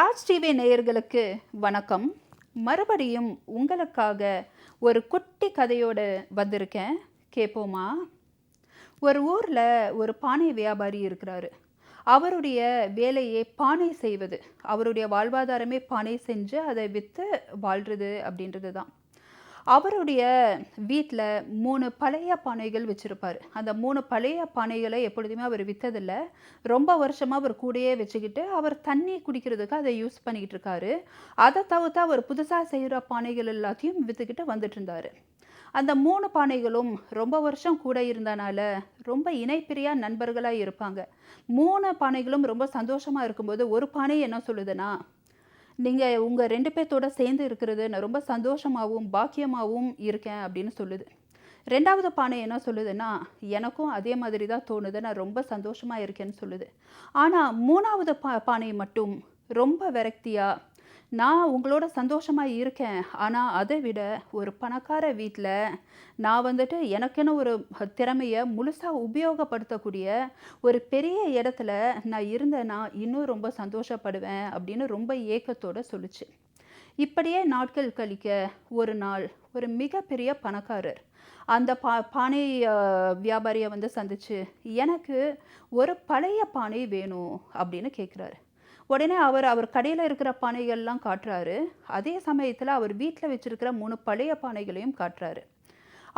Raj TV நேயர்களுக்கு வணக்கம். மறுபடியும் உங்களுக்காக ஒரு குட்டி கதையோடு வந்திருக்கேன். கேட்போமா ஒரு ஊரில் ஒரு பானை வியாபாரி இருக்கிறாரு. அவருடைய வேலையே பானை செய்வது. அவருடைய வாழ்வாதாரமே பானை செஞ்சு அதை விற்று வாழ்கிறது அப்படின்றது தான் அவருடைய வீட்டில் மூணு பழைய பானைகள் வச்சுருப்பார். அந்த மூணு பழைய பானைகளை எப்பொழுதுமே அவர் விற்றதில்ல ரொம்ப வருஷமாக அவர் கூடயே வச்சுக்கிட்டு அவர் தண்ணி குடிக்கிறதுக்கு அதை யூஸ் பண்ணிக்கிட்டு இருக்காரு. அதை தவிர்த்து அவர் புதுசாக செய்கிற பானைகள் எல்லாத்தையும் விற்றுக்கிட்டு வந்துட்டு இருந்தார். அந்த மூணு பானைகளும் ரொம்ப வருஷம் கூட இருந்தனால ரொம்ப இணைப்பிரியா நண்பர்களாக இருப்பாங்க. மூணு பானைகளும் ரொம்ப சந்தோஷமாக இருக்கும்போது ஒரு பானை என்ன சொல்லுதுன்னா நீங்கள் உங்கள் ரெண்டு பேர்த்தோட சேர்ந்து இருக்கிறது நான் ரொம்ப சந்தோஷமாகவும் பாக்கியமாகவும் இருக்கேன் அப்படின்னு சொல்லுது. ரெண்டாவது பானை என்ன சொல்லுதுன்னா எனக்கும் அதே மாதிரி தான் தோணுது. நான் ரொம்ப சந்தோஷமாக இருக்கேன்னு சொல்லுது. ஆனால் மூணாவது பா பானை மட்டும் ரொம்ப விரக்தியாக நான் உங்களோட சந்தோஷமாக இருக்கேன். ஆனால் அதை விட ஒரு பணக்கார வீட்டில் நான் வந்துட்டு எனக்குன்னு ஒரு திறமையை முழுசாக உபயோகப்படுத்தக்கூடிய ஒரு பெரிய இடத்துல நான் இருந்தேன்னா இன்னும் ரொம்ப சந்தோஷப்படுவேன் அப்படின்னு ரொம்ப ஏக்கத்தோட சொல்லுச்சு. இப்படியே நாட்கள் கழிக்க ஒரு நாள் ஒரு மிகப்பெரிய பணக்காரர் அந்த பா பானை வியாபாரியை வந்து சந்திச்சு எனக்கு ஒரு பழைய பானை வேணும் அப்படின்னு கேட்குறாரு உடனே அவர் அவர் கடையில் இருக்கிற பானைகள்லாம் காட்டுறாரு. அதே சமயத்தில் அவர் வீட்டில் வச்சுருக்கிற மூணு பழைய பானைகளையும் காட்டுறாரு.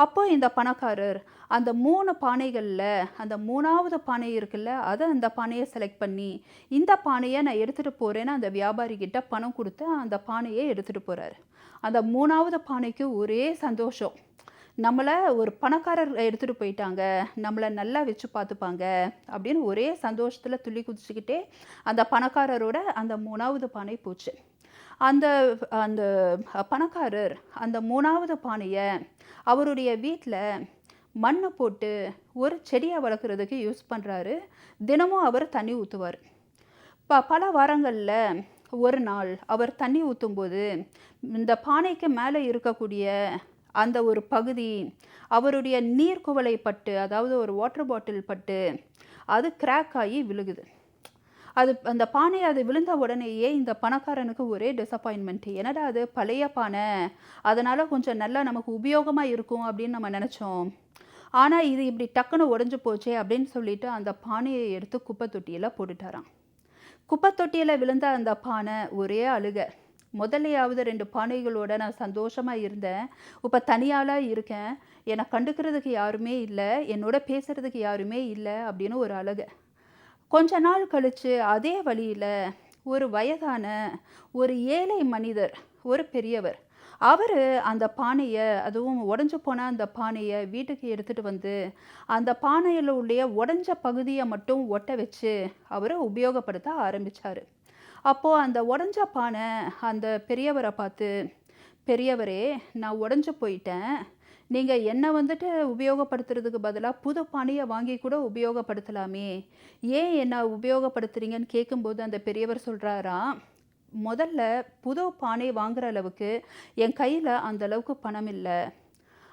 அப்போ இந்த பணக்காரர் அந்த மூணு பானைகளில் அந்த மூணாவது பானை இருக்குல்ல அதை அந்த பானையை செலக்ட் பண்ணி இந்த பானையை நான் எடுத்துகிட்டு போகிறேன்னு அந்த வியாபாரிக்கிட்ட பணம் கொடுத்து அந்த பானையை எடுத்துகிட்டு போகிறாரு அந்த மூணாவது பானைக்கு ஒரே சந்தோஷம். நம்மளை ஒரு பணக்காரர் எடுத்துகிட்டு போயிட்டாங்க நம்மளை நல்லா வச்சு பார்த்துப்பாங்க அப்படின்னு ஒரே சந்தோஷத்தில் துள்ளி குதிச்சுக்கிட்டே அந்த பணக்காரரோட அந்த மூணாவது பானை போச்சு. அந்த அந்த பணக்காரர் அந்த மூணாவது பானையை அவருடைய வீட்டில் மண்ணை போட்டு ஒரு செடியை வளர்க்குறதுக்கு யூஸ் பண்ணுறாரு தினமும் அவர் தண்ணி ஊற்றுவார் ப பல வாரங்களில் ஒரு நாள் அவர் தண்ணி ஊற்றும்போது இந்த பானைக்கு மேலே இருக்கக்கூடிய அந்த ஒரு பகுதி அவருடைய நீர்க்குவளை பட்டு அதாவது ஒரு வாட்டர் பாட்டில் பட்டு அது கிராக் ஆகி விழுகுது. அது அந்த பானை அது விழுந்த உடனேயே இந்த பணக்காரனுக்கு ஒரே டிசப்பாயின்மெண்ட் என்னடா அது? பழைய பானை. அதனால் கொஞ்சம் நல்லா நமக்கு உபயோகமாக இருக்கும் அப்படின்னு நம்ம நினச்சோம். ஆனால் இது இப்படி டக்குன்னு உடஞ்சி போச்சே அப்படின்னு சொல்லிட்டு அந்த பானையை எடுத்து குப்பை தொட்டியில் போட்டுட்டாரான் குப்பை தொட்டியில் விழுந்த அந்த பானை ஒரே அழுகை. முதல்லையாவது ரெண்டு பானைகளோட நான் சந்தோஷமாக இருந்தேன். இப்போ தனியாளாக இருக்கேன். என்னை கண்டுக்கிறதுக்கு யாருமே இல்லை. என்னோட பேசுகிறதுக்கு யாருமே இல்லை அப்படின்னு ஒரு அழகு. கொஞ்ச நாள் கழித்து அதே வழியில் ஒரு வயதான ஒரு ஏழை மனிதர் ஒரு பெரியவர் அவர் அந்த பானையை அதுவும் உடஞ்சி போன அந்த பானையை வீட்டுக்கு எடுத்துகிட்டு வந்து அந்த பானையில் உள்ள உடஞ்ச பகுதியை மட்டும் ஒட்ட வச்சு அவர் உபயோகப்படுத்த ஆரம்பித்தார் அப்போது அந்த உடஞ்ச பானை அந்த பெரியவரை பார்த்து பெரியவரே நான் உடஞ்சு போயிட்டேன். நீங்கள் என்னை வந்துட்டு உபயோகப்படுத்துறதுக்கு பதிலாக புது பானையை வாங்கி கூட உபயோகப்படுத்தலாமே. ஏன் என்ன உபயோகப்படுத்துறீங்கன்னு கேட்கும்போது அந்த பெரியவர் சொல்கிறாராம் முதல்ல புது பானை வாங்குற அளவுக்கு என் கையில் அந்த அளவுக்கு பணம் இல்லை.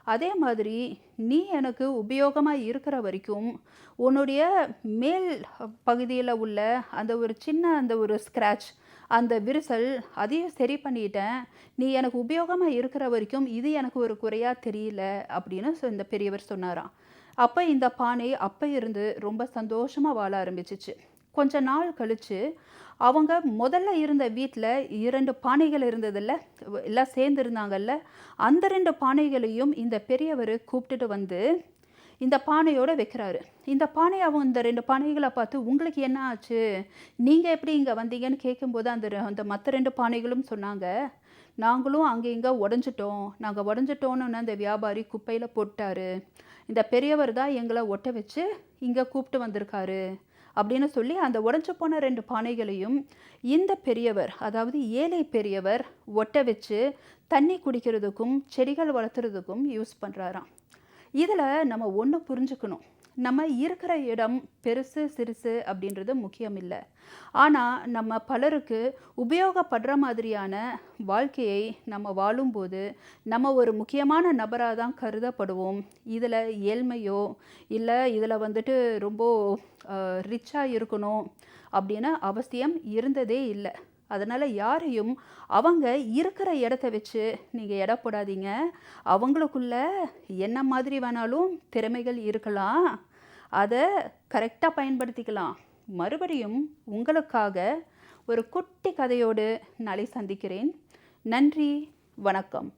அதே மாதிரி நீ எனக்கு உபயோகமாக இருக்கிற வரைக்கும் உன்னுடைய மேல் பகுதியில் உள்ள அந்த ஒரு சின்ன அந்த ஒரு ஸ்க்ராட்ச் அந்த விரிசல் அதையும் சரி பண்ணிட்டேன். நீ எனக்கு உபயோகமாக இருக்கிற வரைக்கும் இது எனக்கு ஒரு குறையாக தெரியல அப்படின்னு சொ- இந்த பெரியவர் சொன்னாராம். அப்போ இந்த பானை அப்போ இருந்து ரொம்ப சந்தோஷமாக வாழ ஆரம்பிச்சிச்சு. கொஞ்ச நாள் கழித்து அவங்க முதல்ல இருந்த வீட்டில் இரண்டு பானைகள் இருந்ததில்ல எல்லாம் சேர்ந்து இருந்தாங்கல்ல அந்த ரெண்டு பானைகளையும் இந்த பெரியவர் கூப்பிட்டுட்டு வந்து இந்த பானையோடு வைக்கிறாரு. இந்த பானை அவன் இந்த ரெண்டு பானைகளை பார்த்து உங்களுக்கு என்ன ஆச்சு? நீங்கள் எப்படி இங்கே வந்தீங்கன்னு கேட்கும்போது அந்த அந்த மற்ற ரெண்டு பானைகளும் சொன்னாங்க நாங்களும் அங்கே இங்கே உடஞ்சிட்டோம். நாங்கள் உடஞ்சிட்டோன்னு அந்த வியாபாரி குப்பையில் போட்டாரு இந்த பெரியவர் தான் எங்களை ஒட்ட வச்சு இங்கே கூப்பிட்டு வந்திருக்காரு. அப்படின்னு சொல்லி அந்த உடஞ்சு போன ரெண்டு பானைகளையும் இந்த பெரியவர் அதாவது ஏழை பெரியவர் ஒட்ட வச்சு தண்ணி குடிக்கிறதுக்கும் செடிகள் வளர்த்துறதுக்கும் யூஸ் பண்ணுறாராம் இதில் நம்ம ஒன்று புரிஞ்சுக்கணும். நம்ம இருக்கிற இடம் பெருசு சிறுசு அப்படின்றது முக்கியம் இல்லை ஆனால் நம்ம பலருக்கு உபயோகப்படுற மாதிரியான வாழ்க்கையை நம்ம வாழும்போது நம்ம ஒரு முக்கியமான நபராக தான் கருதப்படுவோம். இதில் ஏழ்மையோ இல்லை இதில் வந்துட்டு ரொம்ப ரிச்சாக இருக்கணும் அப்படின்னு அவசியம் இருந்ததே இல்லை. அதனால் யாரையும் அவங்க இருக்கிற இடத்த வச்சு நீங்கள் எடை போடாதீங்க. அவங்களுக்குள்ள என்ன மாதிரி வேணாலும் திறமைகள் இருக்கலாம். அதை கரெக்டாக பயன்படுத்திக்கலாம். மறுபடியும் உங்களுக்காக ஒரு குட்டி கதையோடு நாளை சந்திக்கிறேன். நன்றி வணக்கம்.